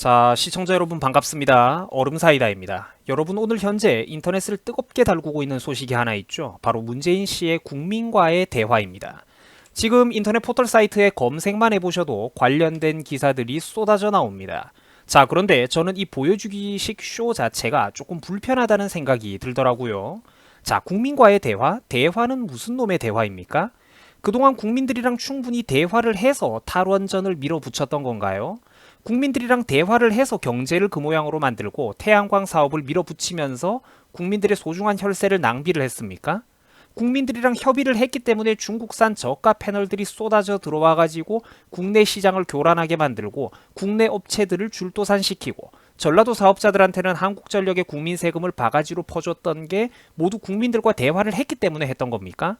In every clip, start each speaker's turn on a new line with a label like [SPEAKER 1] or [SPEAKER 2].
[SPEAKER 1] 자, 시청자 여러분 반갑습니다. 얼음사이다입니다. 여러분 오늘 현재 인터넷을 뜨겁게 달구고 있는 소식이 하나 있죠. 바로 문재인 씨의 국민과의 대화입니다. 지금 인터넷 포털 사이트에 검색만 해보셔도 관련된 기사들이 쏟아져 나옵니다. 자, 그런데 저는 이 보여주기식 쇼 자체가 조금 불편하다는 생각이 들더라고요. 자, 국민과의 대화? 대화는 무슨 놈의 대화입니까? 그동안 국민들이랑 충분히 대화를 해서 탈원전을 밀어붙였던 건가요? 국민들이랑 대화를 해서 경제를 그 모양으로 만들고 태양광 사업을 밀어붙이면서 국민들의 소중한 혈세를 낭비를 했습니까? 국민들이랑 협의를 했기 때문에 중국산 저가 패널들이 쏟아져 들어와 가지고 국내 시장을 교란하게 만들고 국내 업체들을 줄도산시키고 전라도 사업자들한테는 한국전력의 국민 세금을 바가지로 퍼줬던 게 모두 국민들과 대화를 했기 때문에 했던 겁니까?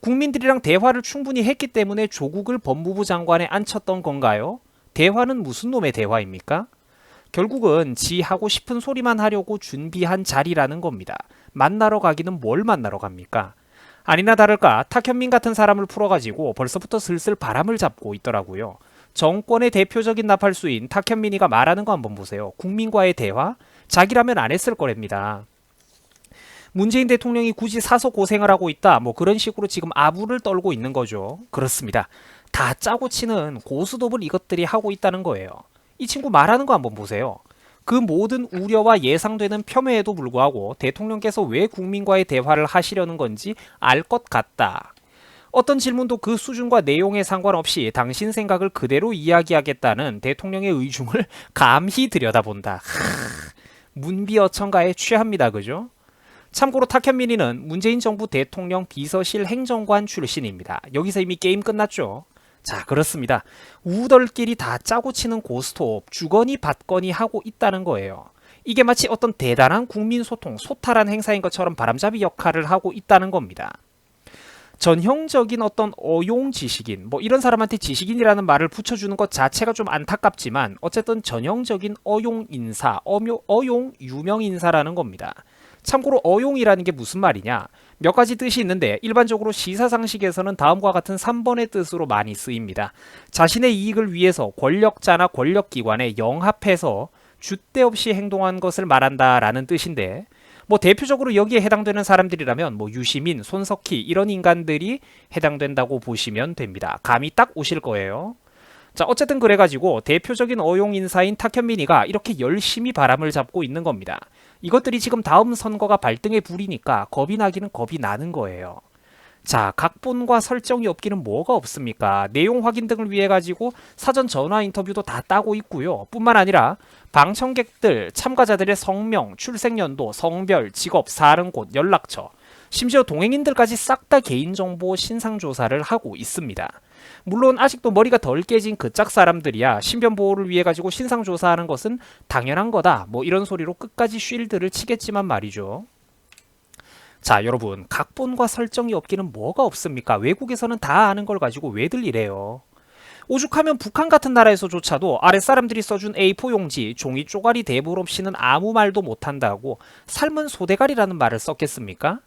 [SPEAKER 1] 국민들이랑 대화를 충분히 했기 때문에 조국을 법무부 장관에 앉혔던 건가요? 대화는 무슨 놈의 대화입니까? 결국은 지 하고 싶은 소리만 하려고 준비한 자리라는 겁니다. 만나러 가기는 뭘 만나러 갑니까? 아니나 다를까 탁현민 같은 사람을 풀어가지고 벌써부터 슬슬 바람을 잡고 있더라고요. 정권의 대표적인 나팔수인 탁현민이가 말하는 거 한번 보세요. 국민과의 대화? 자기라면 안 했을 거랍니다. 문재인 대통령이 굳이 사서 고생을 하고 있다. 뭐 그런 식으로 지금 아부를 떨고 있는 거죠. 그렇습니다. 다 짜고 치는 고스톱을 이것들이 하고 있다는 거예요. 이 친구 말하는 거 한번 보세요. 그 모든 우려와 예상되는 폄훼에도 불구하고 대통령께서 왜 국민과의 대화를 하시려는 건지 알 것 같다. 어떤 질문도 그 수준과 내용에 상관없이 당신 생각을 그대로 이야기하겠다는 대통령의 의중을 감히 들여다본다. 하, 문비어천가에 취합니다. 그죠? 참고로 탁현민이는 문재인 정부 대통령 비서실 행정관 출신입니다. 여기서 이미 게임 끝났죠. 자, 그렇습니다. 우덜끼리 다 짜고 치는 고스톱, 주거니 받거니 하고 있다는 거예요. 이게 마치 어떤 대단한 국민 소통, 소탈한 행사인 것처럼 바람잡이 역할을 하고 있다는 겁니다. 전형적인 어떤 어용 지식인, 뭐 이런 사람한테 지식인이라는 말을 붙여주는 것 자체가 좀 안타깝지만 어쨌든 전형적인 어용 인사, 어묘, 어용 유명 인사라는 겁니다. 참고로 어용이라는 게 무슨 말이냐? 몇 가지 뜻이 있는데 일반적으로 시사상식에서는 다음과 같은 3번의 뜻으로 많이 쓰입니다. 자신의 이익을 위해서 권력자나 권력기관에 영합해서 줏대 없이 행동한 것을 말한다라는 뜻인데 뭐 대표적으로 여기에 해당되는 사람들이라면 뭐 유시민, 손석희 이런 인간들이 해당된다고 보시면 됩니다. 감이 딱 오실 거예요. 자, 어쨌든 그래가지고 대표적인 어용 인사인 탁현민이가 이렇게 열심히 바람을 잡고 있는 겁니다. 이것들이 지금 다음 선거가 발등에 불이니까 겁이 나기는 겁이 나는 거예요. 자, 각본과 설정이 없기는 뭐가 없습니까? 내용 확인 등을 위해 가지고 사전 전화 인터뷰도 다 따고 있고요. 뿐만 아니라 방청객들, 참가자들의 성명, 출생연도, 성별, 직업, 사는 곳, 연락처, 심지어 동행인들까지 싹 다 개인정보 신상조사를 하고 있습니다. 물론 아직도 머리가 덜 깨진 그 짝 사람들이야 신변 보호를 위해 가지고 신상 조사하는 것은 당연한 거다. 뭐 이런 소리로 끝까지 쉴드를 치겠지만 말이죠. 자, 여러분, 각본과 설정이 없기는 뭐가 없습니까? 외국에서는 다 아는 걸 가지고 왜들 이래요? 오죽하면 북한 같은 나라에서조차도 아랫사람들이 써준 A4 용지, 종이 쪼가리 대불 없이는 아무 말도 못한다고 삶은 소대가리라는 말을 썼겠습니까?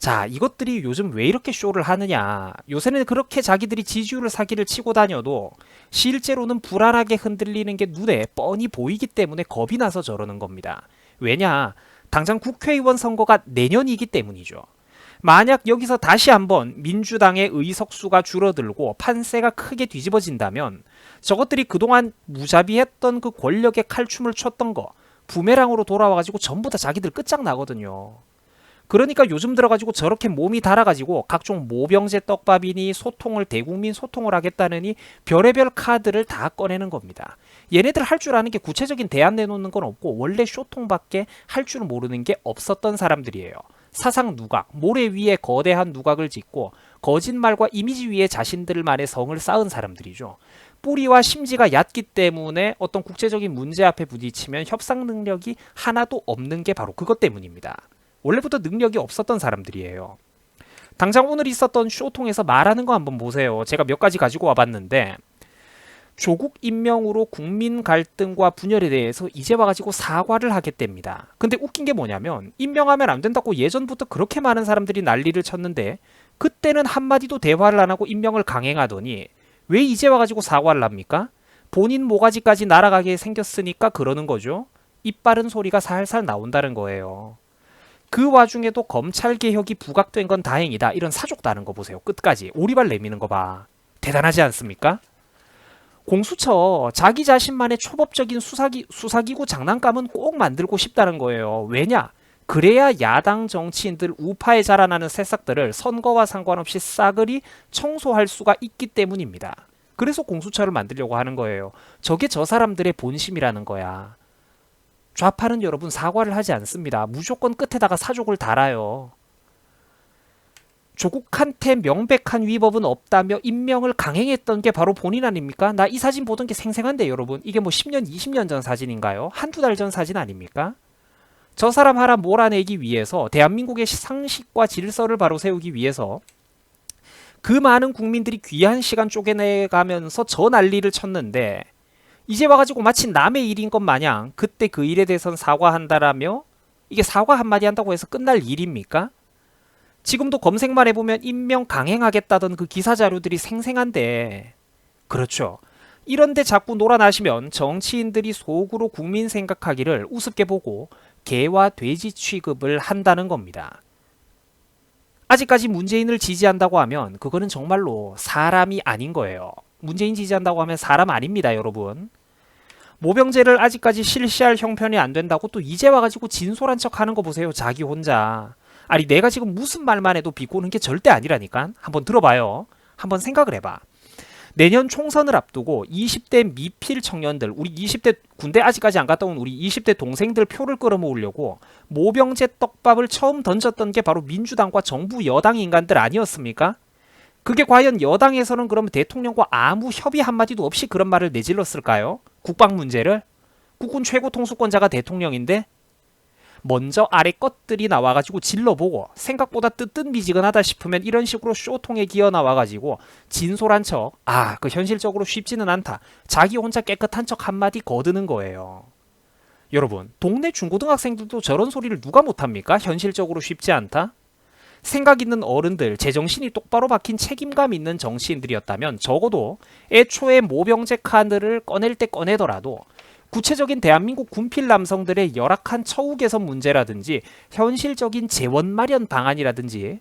[SPEAKER 1] 자, 이것들이 요즘 왜 이렇게 쇼를 하느냐. 요새는 그렇게 자기들이 지지율을 사기를 치고 다녀도 실제로는 불안하게 흔들리는 게 눈에 뻔히 보이기 때문에 겁이 나서 저러는 겁니다. 왜냐? 당장 국회의원 선거가 내년이기 때문이죠. 만약 여기서 다시 한번 민주당의 의석수가 줄어들고 판세가 크게 뒤집어진다면 저것들이 그동안 무자비했던 그 권력의 칼춤을 췄던 거 부메랑으로 돌아와가지고 전부 다 자기들 끝장나거든요. 그러니까 요즘 들어가지고 저렇게 몸이 달아가지고 각종 모병제 떡밥이니 소통을 대국민 소통을 하겠다느니 별의별 카드를 다 꺼내는 겁니다. 얘네들 할 줄 아는 게 구체적인 대안 내놓는 건 없고 원래 쇼통밖에 할 줄 모르는 게 없었던 사람들이에요. 사상 누각, 모래 위에 거대한 누각을 짓고 거짓말과 이미지 위에 자신들만의 성을 쌓은 사람들이죠. 뿌리와 심지가 얕기 때문에 어떤 국제적인 문제 앞에 부딪히면 협상 능력이 하나도 없는 게 바로 그것 때문입니다. 원래부터 능력이 없었던 사람들이에요. 당장 오늘 있었던 쇼통에서 말하는 거 한번 보세요. 제가 몇 가지 가지고 와봤는데 조국 임명으로 국민 갈등과 분열에 대해서 이제 와가지고 사과를 하겠답니다. 근데 웃긴 게 뭐냐면 임명하면 안 된다고 예전부터 그렇게 많은 사람들이 난리를 쳤는데 그때는 한마디도 대화를 안 하고 임명을 강행하더니 왜 이제 와가지고 사과를 합니까? 본인 모가지까지 날아가게 생겼으니까 그러는 거죠. 이빠른 소리가 살살 나온다는 거예요. 그 와중에도 검찰 개혁이 부각된 건 다행이다. 이런 사족 다는 거 보세요. 끝까지 오리발 내미는 거 봐. 대단하지 않습니까? 공수처 자기 자신만의 초법적인 수사기, 수사기구 장난감은 꼭 만들고 싶다는 거예요. 왜냐? 그래야 야당 정치인들 우파에 자라나는 새싹들을 선거와 상관없이 싸그리 청소할 수가 있기 때문입니다. 그래서 공수처를 만들려고 하는 거예요. 저게 저 사람들의 본심이라는 거야. 좌파는 여러분 사과를 하지 않습니다. 무조건 끝에다가 사족을 달아요. 조국한테 명백한 위법은 없다며 임명을 강행했던 게 바로 본인 아닙니까? 나 이 사진 보던 게 생생한데 여러분 이게 뭐 10년, 20년 전 사진인가요? 한두 달 전 사진 아닙니까? 저 사람 하나 몰아내기 위해서 대한민국의 상식과 질서를 바로 세우기 위해서 그 많은 국민들이 귀한 시간 쪼개내가면서 저 난리를 쳤는데 이제 와가지고 마치 남의 일인 것 마냥 그때 그 일에 대해선 사과한다라며 이게 사과 한마디 한다고 해서 끝날 일입니까? 지금도 검색만 해보면 임명 강행하겠다던 그 기사 자료들이 생생한데 그렇죠. 이런데 자꾸 놀아나시면 정치인들이 속으로 국민 생각하기를 우습게 보고 개와 돼지 취급을 한다는 겁니다. 아직까지 문재인을 지지한다고 하면 그거는 정말로 사람이 아닌 거예요. 문재인 지지한다고 하면 사람 아닙니다, 여러분. 모병제를 아직까지 실시할 형편이 안 된다고 또 이제 와가지고 진솔한 척 하는 거 보세요, 자기 혼자. 아니, 내가 지금 무슨 말만 해도 비꼬는 게 절대 아니라니까. 한번 들어봐요. 한번 생각을 해봐. 내년 총선을 앞두고 20대 미필 청년들, 우리 20대 군대 아직까지 안 갔다 온 우리 20대 동생들 표를 끌어모으려고 모병제 떡밥을 처음 던졌던 게 바로 민주당과 정부 여당 인간들 아니었습니까? 그게 과연 여당에서는 그러면 대통령과 아무 협의 한마디도 없이 그런 말을 내질렀을까요? 국방 문제를? 국군 최고 통수권자가 대통령인데? 먼저 아래 것들이 나와가지고 질러보고 생각보다 뜨뜻미지근하다 싶으면 이런 식으로 쇼통에 기어 나와가지고 진솔한 척, 아, 그 현실적으로 쉽지는 않다. 자기 혼자 깨끗한 척 한마디 거드는 거예요. 여러분, 동네 중고등학생들도 저런 소리를 누가 못합니까? 현실적으로 쉽지 않다? 생각 있는 어른들, 제정신이 똑바로 박힌 책임감 있는 정치인들이었다면 적어도 애초에 모병제 카드를 꺼낼 때 꺼내더라도 구체적인 대한민국 군필 남성들의 열악한 처우 개선 문제라든지 현실적인 재원 마련 방안이라든지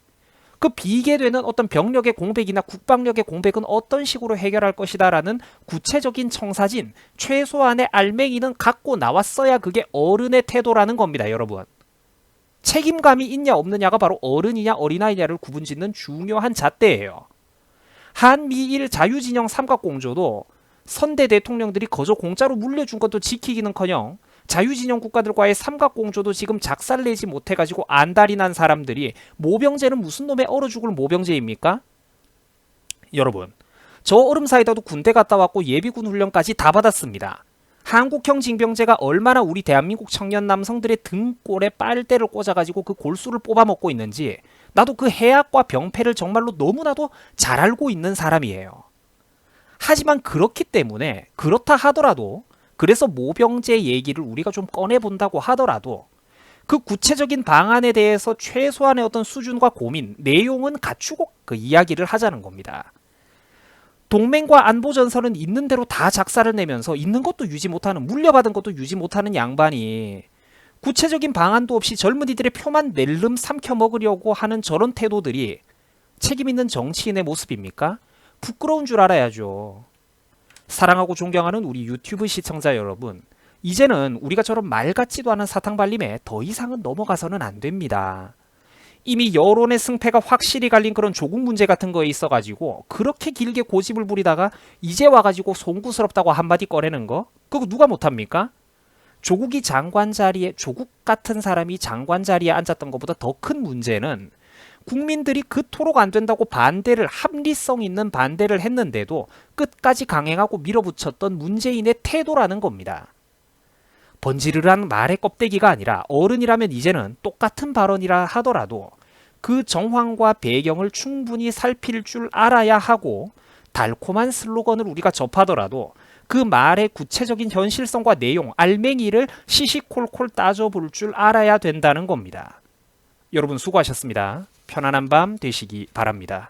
[SPEAKER 1] 그 비계되는 어떤 병력의 공백이나 국방력의 공백은 어떤 식으로 해결할 것이다라는 구체적인 청사진, 최소한의 알맹이는 갖고 나왔어야 그게 어른의 태도라는 겁니다, 여러분. 책임감이 있냐 없느냐가 바로 어른이냐 어린아이냐를 구분짓는 중요한 잣대예요. 한미일 자유진영 삼각공조도 선대 대통령들이 거저 공짜로 물려준 것도 지키기는커녕 자유진영 국가들과의 삼각공조도 지금 작살내지 못해가지고 안달이 난 사람들이 모병제는 무슨 놈의 얼어 죽을 모병제입니까? 여러분, 저 얼음 사이다도 군대 갔다 왔고 예비군 훈련까지 다 받았습니다. 한국형 징병제가 얼마나 우리 대한민국 청년 남성들의 등골에 빨대를 꽂아가지고 그 골수를 뽑아먹고 있는지 나도 그 해악과 병폐를 정말로 너무나도 잘 알고 있는 사람이에요. 하지만 그렇기 때문에 그렇다 하더라도 그래서 모병제 얘기를 우리가 좀 꺼내본다고 하더라도 그 구체적인 방안에 대해서 최소한의 어떤 수준과 고민, 내용은 갖추고 그 이야기를 하자는 겁니다. 동맹과 안보 전선은 있는 대로 다 작사를 내면서 있는 것도 유지 못하는 물려받은 것도 유지 못하는 양반이 구체적인 방안도 없이 젊은이들의 표만 낼름 삼켜 먹으려고 하는 저런 태도들이 책임 있는 정치인의 모습입니까? 부끄러운 줄 알아야죠. 사랑하고 존경하는 우리 유튜브 시청자 여러분, 이제는 우리가 저런 말 같지도 않은 사탕 발림에 더 이상은 넘어가서는 안 됩니다. 이미 여론의 승패가 확실히 갈린 그런 조국 문제 같은 거에 있어 가지고 그렇게 길게 고집을 부리다가 이제 와 가지고 송구스럽다고 한마디 꺼내는 거 그거 누가 못 합니까? 조국이 장관 자리에 조국 같은 사람이 장관 자리에 앉았던 것보다 더 큰 문제는 국민들이 그토록 안 된다고 반대를 합리성 있는 반대를 했는데도 끝까지 강행하고 밀어붙였던 문재인의 태도라는 겁니다. 번지르르한 말의 껍데기가 아니라 어른이라면 이제는 똑같은 발언이라 하더라도 그 정황과 배경을 충분히 살필 줄 알아야 하고 달콤한 슬로건을 우리가 접하더라도 그 말의 구체적인 현실성과 내용, 알맹이를 시시콜콜 따져볼 줄 알아야 된다는 겁니다. 여러분 수고하셨습니다. 편안한 밤 되시기 바랍니다.